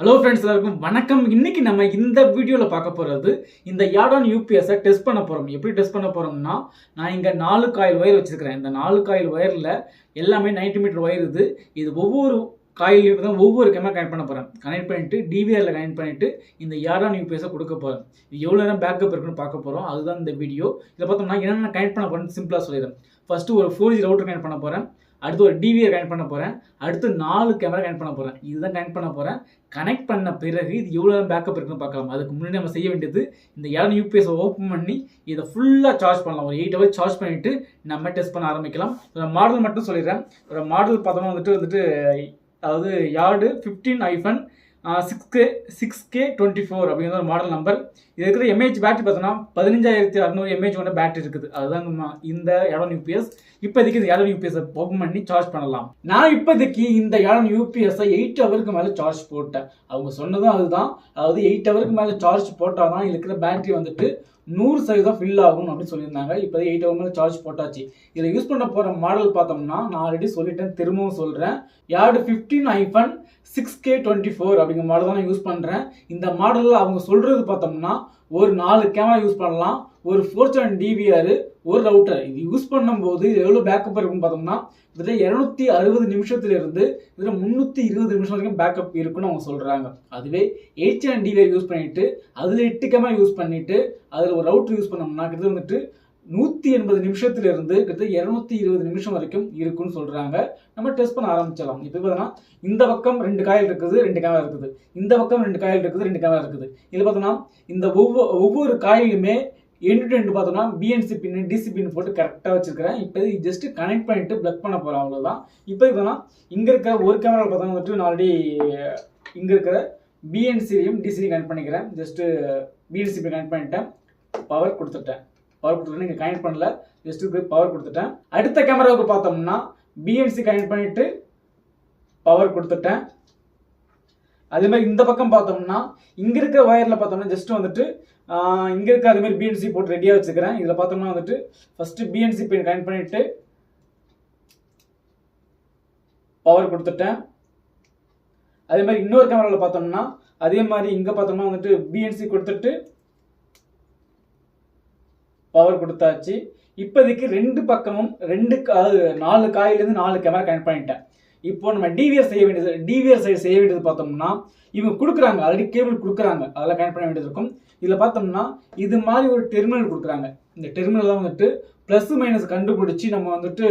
Hello friends எல்லாருக்கும் வணக்கம். இன்னைக்கு நம்ம இந்த வீடியோவில் பார்க்க போகிறது இந்த யாடான் யூபிஎஸை டெஸ்ட் பண்ண போகிறோம் எப்படி டெஸ்ட் பண்ண போகிறோம்னா நான் இங்கே நாலு காயில் ஒயர் வச்சிருக்கிறேன். இந்த நாலு காயில் ஒயரில் எல்லாமே 90 மீட்டர் ஒயர் இது. இது ஒவ்வொரு காயிலையும் தான் ஒவ்வொரு கேமரா கனெக்ட் பண்ண போகிறேன் கனெக்ட் பண்ணிட்டு டிவிஆரில் கனெக்ட் பண்ணிட்டு இந்த யாடான் யூபிஎஸ்ஸை கொடுக்க போகிறேன் இது எவ்வளோ நேரம் பேக்கப் இருக்குன்னு பார்க்க போகிறோம் அதுதான் இந்த வீடியோ இதில் பார்த்தோம்னா என்னென்ன கனெக்ட் பண்ண போகிறேன்னு சிம்பிளாக சொல்லிடுறேன். ஃபஸ்ட்டு ஒரு ஃபோர் ஜி ரவுட்டர் கனெக்ட் பண்ண போகிறேன் அடுத்து ஒரு டிவியை கனெக்ட் பண்ண போகிறேன் அடுத்து நாலு கேமரா கனெக்ட் பண்ண போகிறேன் இதுதான் கனெக்ட் பண்ண போகிறேன் கனெக்ட் பண்ண பிறகு இது எவ்வளோ பேக்கப் இருக்குன்னு பார்க்கலாம். அதுக்கு முன்னாடி நம்ம செய்ய வேண்டியது இந்த இடம் யூபிஎஸ் ஓப்பன் பண்ணி இதை ஃபுல்லாக சார்ஜ் பண்ணலாம். ஒரு எயிட் ஹவர்ஸ் சார்ஜ் பண்ணிவிட்டு நம்ம டெஸ்ட் பண்ண ஆரம்பிக்கலாம். இதோட மாடல் மட்டும் சொல்லிடுறேன். இதோட மாடல் பார்த்தோம்னா வந்துட்டு வந்துட்டு அதாவது yard fifteen iPhone six K six K twenty four அப்படிங்கிற ஒரு மாடல் நம்பர் இது இருக்கிற எம்ஏஹெச் பேட்டரி பார்த்தோன்னா பதினஞ்சாயிரத்தி அறநூறு எம்ஏஹெச் கொண்ட பேட்டரி இருக்குது. அதுதான் இந்த இடம் யூபிஎஸ் இப்போதைக்கு இந்த இடம் யூபிஎஸ் ஓப்பன் பண்ணி சார்ஜ் பண்ணலாம். நான் இப்போதைக்கு இந்த இடம் யூபிஎஸ்ஸை எயிட் ஹவருக்கு மேலே சார்ஜ் போட்டேன். அவங்க சொன்னதும் அதுதான். அதாவது எயிட் ஹவருக்கு மேலே சார்ஜ் போட்டால் தான் இருக்கிற பேட்டரி வந்துட்டு நூறு சதவீதம் ஃபில் ஆகும் அப்படின்னு சொல்லியிருந்தாங்க. இப்போ எயிட் ஹவர் மேலே சார்ஜ் போட்டாச்சு. இதில் யூஸ் பண்ண போகிற மாடல் பார்த்தோம்னா நான் ஆல்ரெடி சொல்லிட்டேன் திரும்பவும் சொல்கிறேன் yard fifteen iPhone six K twenty four அப்படிங்கிற மாடல் தான் நான் யூஸ் பண்ணுறேன் இந்த மாடலில் அவங்க சொல்கிறது பார்த்தோம்னா ஒரு நாலு கேமரா யூஸ் பண்ணலாம். ஒரு ஃபோர் செவன் டிவிஆர் ஒரு ரவுட்டர் இது யூஸ் பண்ணும்போது இது எவ்வளோ பேக்கப் இருக்குன்னு பார்த்தோம்னா இதில் இரநூத்தி அறுபது நிமிஷத்துலேருந்து இதில் முந்நூற்றி இருபது நிமிஷம் வரைக்கும் பேக்கப் இருக்குன்னு அவங்க சொல்கிறாங்க அதுவே எயிட் செவன் டிவிஆர் யூஸ் பண்ணிவிட்டு அதில் எட்டு கேமரா யூஸ் பண்ணிவிட்டு அதில் ஒரு ரவுட்டர் யூஸ் பண்ணோம்னா கிட்ட வந்துட்டு நூற்றி எண்பது நிமிஷத்துலேருந்து கிட்டத்தட்ட இரநூத்தி இருபது நிமிஷம் வரைக்கும் இருக்குன்னு சொல்கிறாங்க நம்ம டெஸ்ட் பண்ண ஆரம்பிச்சிடலாம். இப்போ பார்த்தோன்னா இந்த பக்கம் ரெண்டு காயில் இருக்குது ரெண்டு கேமரா இருக்குது. இந்த பக்கம் ரெண்டு காயில் இருக்குது ரெண்டு கேமரா இருக்குது. இதில் பார்த்தோன்னா இந்த ஒவ்வொரு ஒவ்வொரு காயிலுமே எண்டு டு எண்டு பார்த்தோம்னா பிஎன்சி பின்னு டிசி பின் போட்டு கரெக்டாக வச்சிருக்கிறேன். இப்போ ஜஸ்ட் கனெக்ட் பண்ணிட்டு பிளக் பண்ண போகிறோம் அவ்வளோதான் இப்போ பார்த்தோன்னா இங்கே இருக்கிற ஒரு கேமரா பார்த்தோம்னா வந்துட்டு நான் ஆல்ரெடி இங்கே இருக்கிற பிஎன்சிலையும் டிசிலையும் கனெக்ட் பண்ணிக்கிறேன். ஜஸ்ட்டு பிஎன்சி பின் கனெக்ட் பண்ணிட்டேன். பவர் கொடுத்துட்டேன். பவர் கொடுத்துட்டேன். நீங்கள் கனெக்ட் பண்ணல. ஜஸ்ட்டு போய் பவர் கொடுத்துட்டேன். அடுத்த கேமராவுக்கு பார்த்தோம்னா பிஎன்சி கனெக்ட் பண்ணிவிட்டு பவர் கொடுத்துட்டேன். அதே மாதிரி இந்த பக்கம் பார்த்தோம்னா இங்கே இருக்கிற ஒயரில் பார்த்தோம்னா ஜஸ்ட் வந்துட்டு இங்கே இருக்க அதே மாதிரி பிஎன்சி போட்டு ரெடியாக வச்சுக்கிறேன். இதில் பார்த்தோம்னா வந்துட்டு ஃபஸ்ட்டு பிஎன்சி பின் கனெக்ட் பண்ணிவிட்டு பவர் கொடுத்துட்டேன். அதே மாதிரி இன்னொரு கேமராவில் பார்த்தோம்னா அதே மாதிரி இங்கே பார்த்தோம்னா வந்துட்டு பிஎன்சி கொடுத்துட்டு பவர் கொடுத்தாச்சு. இப்போதைக்கு ரெண்டு பக்கமும் ரெண்டு கா- அதாவது நாலு காயிலேருந்து நாலு கேமரா கனெக்ட் பண்ணிட்டேன். இப்போ நம்ம டிவிஆர் செய்ய வேண்டியது டிவிஆர் சைடு செய்ய வேண்டியது பார்த்தோம்னா இவங்க கொடுக்குறாங்க ஆல்ரெடி கேபிள் கொடுக்குறாங்க. அதெல்லாம் கனெக்ட் பண்ண வேண்டியது இருக்கும். இதில் பார்த்தோம்னா இது மாதிரி ஒரு டெர்மினல் கொடுக்குறாங்க. இந்த டெர்மினல் தான் வந்துட்டு ப்ளஸ் மைனஸ் கண்டுபிடிச்சி நம்ம வந்துட்டு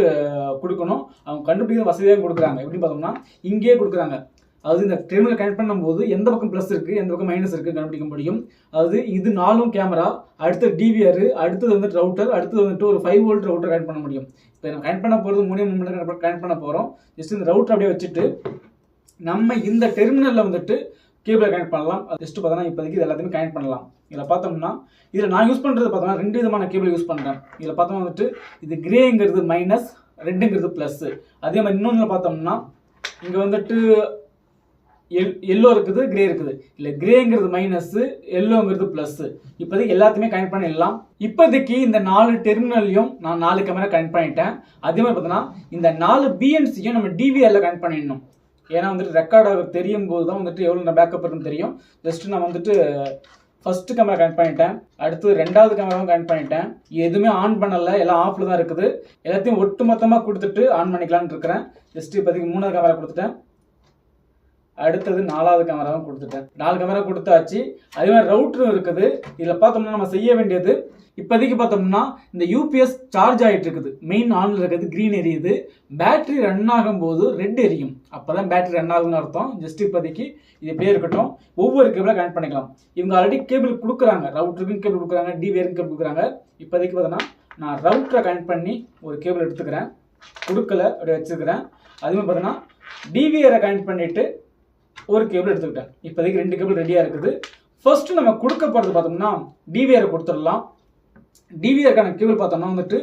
கொடுக்கணும். அவங்க கண்டுபிடிக்கிற வசதியாக கொடுக்குறாங்க. எப்படின்னு பார்த்தோம்னா இங்கேயே கொடுக்குறாங்க. அதாவது இந்த டெர்மினல் கனெக்ட் பண்ணும்போது எந்த பக்கம் ப்ளஸ் இருக்குது எந்த பக்கம் மைனஸ் இருக்குது கண்டுபிடிக்க முடியும். அதாவது இது நாலும் கேமரா அடுத்து டிவிஆர் அடுத்தது வந்துட்டு ரவுட்டர் அடுத்தது வந்துட்டு ஒரு ஃபைவ் வோல்ட் ரவுட்டர் கனெக்ட் பண்ண முடியும். இப்போ நம்ம கனெக்ட் பண்ண போகிறது மூணு மூணு கனெக்ட் பண்ண போகிறோம் ஜஸ்ட் இந்த ரவுட்டர் அப்படியே வச்சுட்டு நம்ம இந்த டெர்மினலில் வந்துட்டு கேபிளை கனெக்ட் பண்ணலாம். அது ஜஸ்ட் பார்த்தோன்னா இப்போதைக்கு இது எல்லாத்தையுமே கனெக்ட் பண்ணலாம். இதில் பார்த்தோம்னா இதில் நான் யூஸ் பண்ணுறது பார்த்தோம்னா ரெண்டு விதமான கேபிள் யூஸ் பண்ணுறேன் இதில் பார்த்தோம்னா வந்துட்டு இது கிரேங்கிறது மைனஸ் ரெட்டுங்கிறது ப்ளஸ்ஸு அதே மாதிரி இன்னொன்று பார்த்தோம்னா இங்கே வந்துட்டு எல் எல்லோ இருக்குது கிரே இருக்குது. இல்லை கிரேங்கிறது மைனஸ்ஸு எல்லோங்கிறது ப்ளஸ்ஸு இப்போதைக்கு எல்லாத்தையுமே கனெக்ட் பண்ணிடலாம். இப்போதைக்கு இந்த நாலு டெர்மினல்லையும் நான் நாலு கேமரா கனெக்ட் பண்ணிட்டேன். அதே மாதிரி பார்த்தோன்னா இந்த நாலு பிஎன்சியும் நம்ம டிவிஆரில் கனெக்ட் பண்ணிடணும். ஏன்னா வந்துட்டு ரெக்கார்ட் ஆக தெரியும் போது தான் வந்துட்டு எவ்வளோ பேக்கப் இருக்குன்னு தெரியும். ஜஸ்ட்டு நான் வந்துட்டு ஃபஸ்ட்டு கேமரா கனெக்ட் பண்ணிட்டேன். அடுத்து ரெண்டாவது கேமராவும் கனெக்ட் பண்ணிட்டேன். எதுவுமே ஆன் பண்ணலை. எல்லாம் ஆஃபில் தான் இருக்குது. எல்லாத்தையும் ஒட்டு மொத்தமாக கொடுத்துட்டு ஆன் பண்ணிக்கலான்னு இருக்கிறேன். ஜஸ்ட்டு இப்போதைக்கு மூணாவது கேமரா கொடுத்துட்டேன். அடுத்தது நாலாவது கேமராவும் கொடுத்துட்டேன். நாலு கேமரா கொடுத்தாச்சு. அதே மாதிரி ரவுட்டரும் இருக்குது. இதில் பார்த்தோம்னா நம்ம செய்ய வேண்டியது இப்போதைக்கு பார்த்தோம்னா இந்த யூபிஎஸ் சார்ஜ் ஆகிட்டு இருக்குது. மெயின் ஆனில் இருக்கிறது க்ரீன் எரியுது. பேட்டரி ரன் ஆகும்போது ரெட் எரியும். அப்போ தான் பேட்டரி ரன் ஆகுதுன்னு அர்த்தம். ஜஸ்ட் இப்போதைக்கு இது இப்படியே இருக்கட்டும். ஒவ்வொரு கேபிளாக கனெக்ட் பண்ணிக்கலாம். இவங்க ஆல்ரெடி கேபிள் கொடுக்குறாங்க. ரவுட்டருக்கும் கேபிள் கொடுக்குறாங்க. டிவியருக்கும் கேபிள் கொடுக்குறாங்க. இப்போதைக்கு பார்த்தோன்னா நான் ரவுட்டரை கனெக்ட் பண்ணி ஒரு கேபிள் எடுத்துக்கிறேன். கொடுக்கல அப்படி வச்சுக்கிறேன் அதுமாதிரி பார்த்தோன்னா டிவிஆரை கனெக்ட் பண்ணிவிட்டு ஒரு கேபிள் எடுத்துக்கிட்டேன். இப்போதைக்கு ரெண்டு கேபிள் ரெடியாக இருக்குது. ஃபர்ஸ்ட் நம்ம கொடுக்க போகிறது பார்த்தோம்னா டிவிஆரை கொடுத்துடலாம். டிவிஆருக்கான கேபிள் பார்த்தோம்னா வந்துட்டு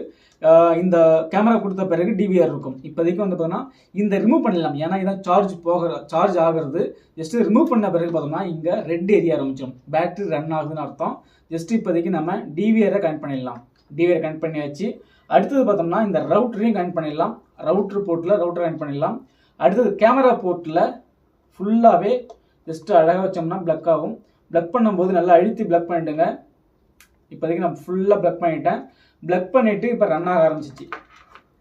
இந்த கேமரா கொடுத்த பிறகு டிவிஆர் இருக்கும். இப்போதைக்கு வந்து பார்த்தோம்னா இந்த ரிமூவ் பண்ணிடலாம். ஏன்னா இதான் சார்ஜ் போகிற சார்ஜ் ஆகிறது. ஜஸ்ட் ரிமூவ் பண்ண பிறகு பார்த்தோம்னா இங்கே ரெட் ஏரியா ஆரம்பிச்சிடும். பேட்டரி ரன் ஆகுதுன்னு அர்த்தம். ஜஸ்ட் இப்போதைக்கு நம்ம டிவிஆரை கனெக்ட் பண்ணிடலாம். டிவிஆர் கனெக்ட் பண்ணியாச்சு. அடுத்தது பார்த்தோம்னா இந்த ரவுட்டரையும் கனெக்ட் பண்ணிடலாம். ரவுட்ரு போர்ட்டில் ரவுட்டர் கனெக்ட் பண்ணிடலாம். அடுத்தது கேமரா போர்ட்டில் ஃபுல்லாகவே ஜஸ்ட்டு அழகாக வச்சோம்னா பிளக் ஆகும். பிளக் பண்ணும்போது நல்லா அழுத்தி ப்ளக் பண்ணிட்டுங்க இப்போதைக்கு நான் ஃபுல்லாக ப்ளக் பண்ணிட்டேன். ப்ளக் பண்ணிவிட்டு இப்போ ரன் ஆக ஆரம்பிச்சிச்சு.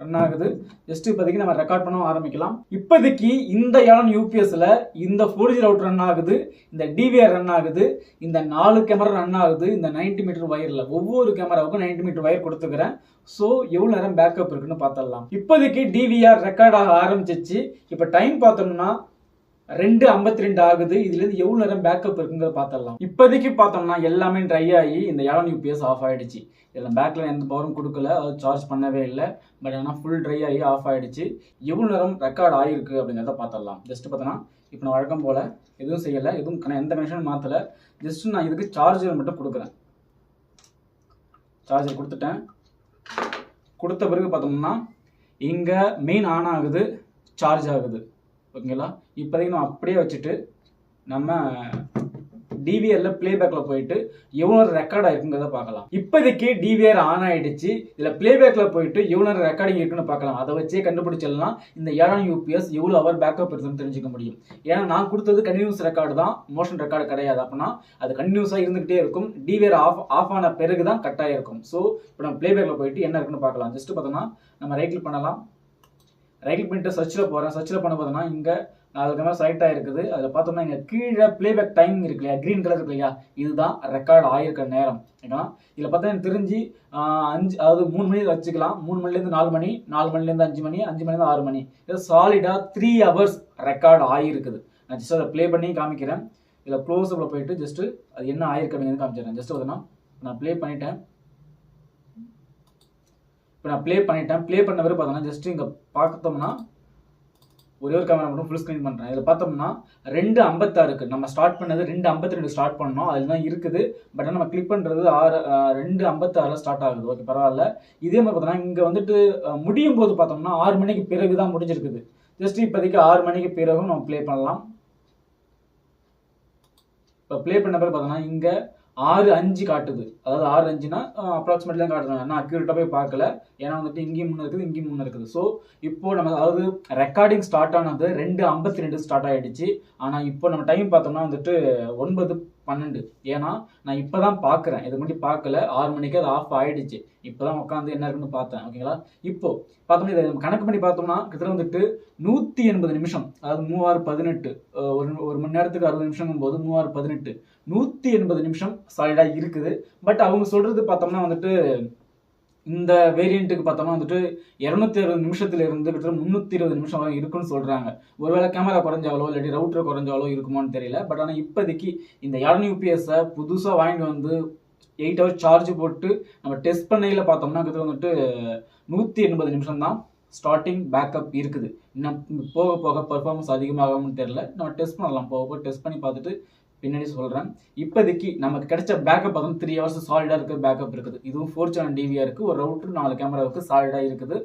ரன் ஆகுது. ஜஸ்ட் இப்போதைக்கு நம்ம ரெக்கார்ட் பண்ணவும் ஆரம்பிக்கலாம். இப்போதைக்கு இந்த இடம் யூபிஎஸ்ல இந்த ஃபோர் ஜி ரவுட் ரன் ஆகுது. இந்த டிவிஆர் ரன் ஆகுது. இந்த நாலு கேமரா ரன் ஆகுது. இந்த 90 மீட்டர் வயரில் ஒவ்வொரு கேமராவுக்கும் 90 மீட்டர் வயர் கொடுத்துக்கிறேன். ஸோ எவ்வளோ நேரம் பேக்கப் இருக்குன்னு பார்த்துடலாம். இப்போதைக்கு டிவிஆர் ரெக்கார்ட் ஆக ஆரம்பிச்சிச்சு. இப்போ டைம் பார்த்தோம்னா ரெண்டு ஐம்பத்தி ரெண்டு ஆகுது. இதுலேருந்து எவ்வளோ நேரம் பேக்கப் இருக்குங்கிறத பார்த்துடலாம். இப்போதைக்கு பார்த்தோம்னா எல்லாமே ட்ரை ஆகி இந்த ஏழாம் யூபிஎஸ் ஆஃப் ஆயிடுச்சு. இதில் பேக்கில் எந்த பவரும் கொடுக்கல. அது சார்ஜ் பண்ணவே இல்லை. பட் ஆனால் ஃபுல் ட்ரை ஆகி ஆஃப் ஆகிடுச்சு எவ்வளோ நேரம் ரெக்கார்ட் ஆகிருக்கு அப்படிங்கிறத பார்த்துடலாம். ஜஸ்ட் பார்த்தோன்னா இப்போ நான் வழக்கம் போல் எதுவும் செய்யலை. எதுவும் கன- எந்த கனெக்ஷனும் மாற்றலை ஜஸ்ட் நான் இதுக்கு சார்ஜர் மட்டும் கொடுக்குறேன். சார்ஜர் கொடுத்துட்டேன். கொடுத்த பிறகு பார்த்தோம்னா இங்கே மெயின் ஆன் ஆகுது சார்ஜ் ஆகுது. ஓகேங்களா? இப்போதைக்கு நம்ம அப்படியே வச்சுட்டு நம்ம டிவிஆர்ல பிளேபேக்கில் போயிட்டு எவ்வளோ ரெக்கார்ட் ஆயிருக்குங்கிறத பார்க்கலாம். இப்போதைக்கு டிவிஆர் ஆன் ஆயிடுச்சு. இதில் பிளேபேக்கில் போயிட்டு எவ்வளோ ரெக்கார்டிங் இருக்குன்னு பார்க்கலாம். அதை வச்சே கண்டுபிடிச்சிடலாம். இந்த ஏழாம் யூபிஎஸ் எவ்வளோ அவர் பேக்கப் இருக்குன்னு தெரிஞ்சுக்க முடியும். ஏன்னா நான் கொடுத்தது கண்டினியூஸ் ரெக்கார்டு தான். மோஷன் ரெக்கார்டு கிடையாது. அப்படின்னா அது கண்டினியூஸாக இருந்துகிட்டே இருக்கும். டிவிஆர் ஆஃப் ஆஃப் ஆன பிறகு தான் கட் ஆகிருக்கும் ஸோ இப்போ நம்ம பிளேபேக்கில் போயிட்டு என்ன இருக்குன்னு பார்க்கலாம். ஜஸ்ட் பார்த்தோம்னா நம்ம ரைட் கிளிக் பண்ணலாம். ரைட் பண்ணிட்டு சர்ச்சில் போகிறேன் சர்ச்சில் பண்ண பார்த்தோன்னா இங்கே நாலு கேமரா செலக்ட் ஆகிருக்குது அதில் பார்த்தோம்னா இங்கே கீழே ப்ளேபேக் டைம் இருக்கு இல்லையா? க்ரீன் கலர் இருக்கு இல்லையா? இதுதான் ரெக்கார்ட் ஆகிருக்க நேரம். ஓகேங்களா இதில் பார்த்தா எனக்கு தெரிஞ்சு அஞ்சு அதாவது மூணு மணி வச்சுக்கலாம். மூணு மணிலேருந்து நாலு மணி நாலு மணிலேருந்து அஞ்சு மணி அஞ்சு மணிலேருந்து ஆறு மணி. இது சாலிடாக த்ரீ ஹவர்ஸ் ரெக்கார்ட் ஆகிருக்குது நான் ஜஸ்ட் அதை ப்ளே பண்ணி காமிக்கிறேன். இதில் க்ளோஸ்அப்பில் போயிட்டு ஜஸ்ட்டு அது என்ன ஆயிருக்கு அப்படிங்கிறது காமிச்சிடுறேன். ஜஸ்ட் பார்த்தோன்னா நான் ப்ளே பண்ணிட்டேன். இப்போ நான் ப்ளே பண்ணிட்டேன். ப்ளே பண்ண பிறகு பார்த்தோம்னா ஜஸ்ட் இங்கே பார்த்தோம்னா ஒரே ஒரு கேமரா மட்டும் ஃபுல் ஸ்க்ரீன் பண்ணுறேன் இதில் பார்த்தோம்னா ரெண்டு ஐம்பத்தாறுக்கு நம்ம ஸ்டார்ட் பண்ணது ரெண்டு ஐம்பத்தி ரெண்டு ஸ்டார்ட் பண்ணோம். அதில் தான் இருக்குது. பட் நம்ம கிளிக் பண்ணுறது ஆறு ரெண்டு ஐம்பத்தாறில் ஸ்டார்ட் ஆகுது. ஓகே பரவாயில்ல. இதே மாதிரி பார்த்தோம்னா இங்கே வந்துட்டு முடியும் போது பார்த்தோம்னா ஆறு மணிக்கு பிறகு தான் முடிஞ்சிருக்குது. ஜஸ்ட் இப்போதைக்கு ஆறு மணிக்கு பிறகும் நம்ம ப்ளே பண்ணலாம். இப்போ ப்ளே பண்ண பிறகு பார்த்தோம்னா இங்கே ஆறு அஞ்சு காட்டுது. அதாவது ஆறு அஞ்சுனா அப்ராக்சிமேட்லி தான் காட்டுறாங்க. நான் அக்யூரேட்டாக போய் பார்க்கல. ஏன்னா வந்துட்டு இங்கேயும் முன்னே இருக்குது இங்கேயும் முன்னே இருக்குது. ஸோ இப்போ நம்ம அதாவது ரெக்கார்டிங் ஸ்டார்ட் ஆனது ரெண்டு ஐம்பத்தி ரெண்டு ஸ்டார்ட் ஆகிடுச்சு ஆனால் இப்போ நம்ம டைம் பார்த்தோம்னா வந்துட்டு ஒன்பது பன்னெண்டு. ஏன்னா நான் இப்போ தான் பார்க்குறேன் இது முன்னாடி பார்க்கல ஆறு மணிக்கு அது ஆஃப் ஆயிடுச்சு. இப்போ தான் உட்காந்து என்ன இருக்குன்னு பார்த்தேன். ஓகேங்களா இப்போ பார்த்தோம்னா இதை கணக்கு பண்ணி பார்த்தோம்னா கிட்டத்தட்ட வந்துட்டு நூற்றி எண்பது நிமிஷம் அதாவது மூவாறு பதினெட்டு ஒரு ஒரு மணி நேரத்துக்கு அறுபது நிமிஷங்கும் போது மூவாறு பதினெட்டு. நூற்றி எண்பது நிமிஷம் சாலிடாக இருக்குது. பட் அவங்க சொல்கிறது பார்த்தோம்னா வந்துட்டு இந்த வேரியண்ட்டுக்கு பார்த்தோம்னா வந்துட்டு இரநூத்தி அறுபது நிமிஷத்துல இருந்து கிட்டத்தட்ட முந்நூற்றி இருபது நிமிஷம் வரை இருக்குன்னு சொல்கிறாங்க ஒருவேளை கேமரா குறைஞ்சாலோ இல்லாட்டி ரவுட்டர் குறைஞ்சாலோ இருக்குமான்னு தெரியல. பட் ஆனால் இப்போதைக்கு இந்த இரநூ யூபிஎஸ்ஸை புதுசாக வாங்கிட்டு வந்து எயிட் ஹவர்ஸ் சார்ஜ் போட்டு நம்ம டெஸ்ட் பண்ணையில் பார்த்தோம்னா கிட்ட வந்துட்டு நூற்றி எண்பது நிமிஷம் தான் ஸ்டார்டிங் பேக்கப் இருக்குது. இன்னும் போக போக பர்ஃபார்மன்ஸ் அதிகமாகும்னு தெரியல. நம்ம டெஸ்ட் பண்ணலாம். போக போக டெஸ்ட் பண்ணி பார்த்துட்டு பின்னாடி சொல்கிறேன் இப்போதைக்கு நமக்கு கிடைச்ச பேக்கப் பார்த்தோம் த்ரீ ஹவர்ஸ் சாலிடாக இருக்குது பேக்கப் இருக்குது. இதுவும் ஃபோர் சேனல் டிவியாக இருக்குது ஒரு ரவுட்ரு நாலு கேமராவுக்கு சாலிடாக இருக்குது.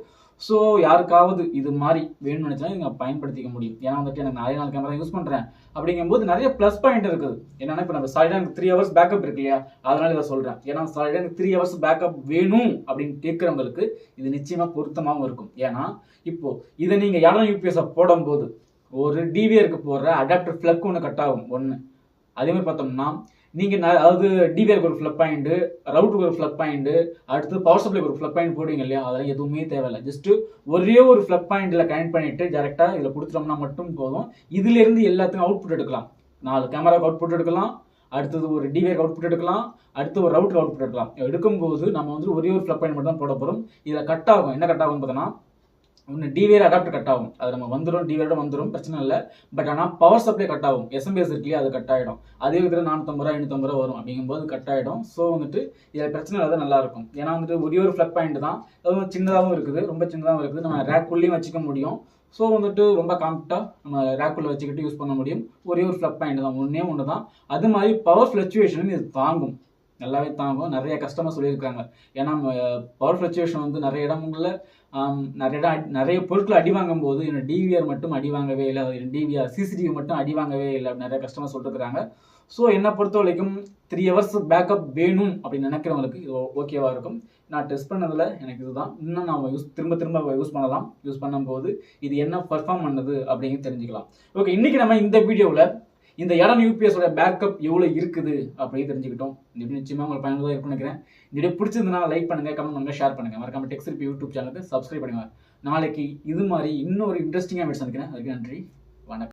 ஸோ யாருக்காவது இது மாதிரி வேணும்னு நினச்சா நீங்கள் பயன்படுத்திக்க முடியும். ஏன்னா வந்துட்டு எனக்கு நிறைய நாள் கேமரா யூஸ் பண்ணுறேன் அப்படிங்கும்போது நிறைய ப்ளஸ் பாயிண்ட் இருக்குது. என்னன்னா இப்போ நம்ம சாலிடாக எனக்கு த்ரீ ஹவர்ஸ் பேக்கப் இருக்கு இல்லையா? அதனால இதை சொல்கிறேன் ஏன்னா சாலிடாக எனக்கு த்ரீ ஹவர்ஸ் பேக்கப் வேணும் அப்படின்னு கேட்குறவங்களுக்கு இது நிச்சயமாக பொருத்தமாகவும் இருக்கும். ஏன்னா இப்போது இதை நீங்கள் யாரும் யூபிஎஸ்ஸை போடும்போது ஒரு டிவிஆருக்கு போடுற அடாப்டர் ஃப்ளக் ஒன்று கட் ஆகும். ஒன்று அதே மாதிரி பார்த்தோம்னா நீங்கள் அதாவது டிவிஆருக்கு ஒரு ஃப்ளப் பாயிண்ட்டு ரவுட்டருக்கு ஒரு ஃப்ளப் பாயிண்ட்டு அடுத்து பவர் சப்ளைக்கு ஒரு ஃப்ளப் பாயிண்ட் போடுவீங்க இல்லையா? அதெல்லாம் எதுவுமே தேவையில்லை. ஜஸ்ட்டு ஒரே ஒரு ஃப்ளப் பாயிண்டில் கனெக்ட் பண்ணிவிட்டு டேரெக்டாக இதில் கொடுத்துட்டோம்னா மட்டும் போதும். இதுலேருந்து எல்லாத்துக்கும் அவுட்புட் எடுக்கலாம். நாலு கேமராவுக்கு அவுட்புட் எடுக்கலாம். அடுத்தது ஒரு டிவிஆருக்கு அவுட்புட் எடுக்கலாம். அடுத்து ஒரு ரவுட்டர் அவுட்புட் எடுக்கலாம். எடுக்கும்போது நம்ம வந்து ஒரே ஒரு ஃப்ளப் பாயிண்ட் மட்டும் தான் போட போகிறோம் இதில் கட் ஆகும். என்ன கட் ஆகும் பார்த்தோன்னா ஒன்று டிவியர் அடாப்டர் கட் ஆகும். அது நம்ம வந்துடும் டிவியரோட வந்துடும் பிரச்சனை இல்லை. பட் ஆனால் பவர் சப்ளை கட் ஆகும். எஸ்எம்பிஎஸ் இருக்கு அது கட் ஆகிடும் அதே விதத்தில் நானூற்றம்பது ரூபா ஐநூற்றம்பது ரூபா வரும். அப்படிங்கும்போது கட் ஆகிடும் ஸோ வந்துட்டு இதில் பிரச்சனை இல்லாத நல்லாயிருக்கும் ஏன்னா வந்துட்டு ஒரே ஒரு ஃப்ளக் பாயிண்ட் தான். அதுவும் சின்னதாகவும் இருக்குது. ரொம்ப சின்னதாகவும் இருக்குது. நம்ம ரேக்குள்ளேயும் வச்சுக்க முடியும். ஸோ வந்துட்டு ரொம்ப காம்ப்டாக நம்ம ரேக்குள்ளே வச்சுக்கிட்டு யூஸ் பண்ண முடியும். ஒரே ஒரு ஃப்ளக் பாயிண்ட் தான். ஒன்றே ஒன்று தான் அது மாதிரி பவர் ஃப்ளக்சுவேஷனும் இது தாங்கும். நல்லாவே தாங்கும். நிறைய கஸ்டமர் சொல்லியிருக்காங்க. ஏன்னா பவர் ஃப்ளக்சுவேஷன் வந்து நிறைய இடங்களில் நிறைய இடம் நிறைய பொருட்கள் அடி வாங்கும் போது என்னோட டிவிஆர் மட்டும் அடி வாங்கவே இல்லை. டிவிஆர் சிசிடிவி மட்டும் அடி வாங்கவே இல்லை நிறைய கஸ்டமர் சொல்லிருக்கிறாங்க. ஸோ என்னை பொறுத்த வரைக்கும் த்ரீ ஹவர்ஸ் பேக்கப் வேணும் அப்படின்னு நினைக்கிறவங்களுக்கு இது ஓகேவாக இருக்கும். நான் டெஸ்ட் பண்ணதில் எனக்கு இதுதான். இன்னும் நான் யூஸ் திரும்ப திரும்ப யூஸ் பண்ணலாம். யூஸ் பண்ணும்போது இது என்ன பர்ஃபார்ம் பண்ணுது அப்படிங்கிறது தெரிஞ்சுக்கலாம். ஓகே இன்னைக்கு நம்ம இந்த வீடியோவில் இந்த இடம் யூபிஎஸோட பேக்கப் எவ்வளோ இருக்குது அப்படின்னு தெரிஞ்சுக்கிட்டோம். இந்த வீடியோ நிச்சயமாக உங்களுக்கு பயனுள்ளதாக இருக்கும்னு நினைக்கிறேன். இந்த வீடியோ பிடிச்சிருந்தனா லைக் பண்ணுங்க கமெண்ட் பண்ணுங்க ஷேர் பண்ணுங்க. மறக்காம டெக்ஸ்ட் யூடியூப் சேனலுக்கு சப்ஸ்கிரைப் பண்ணுங்க நாளைக்கு இது மாதிரி இன்னொரு இன்ட்ரெஸ்டிங்காக வீடியோ சந்திக்கிறேன். அதுக்கு நன்றி.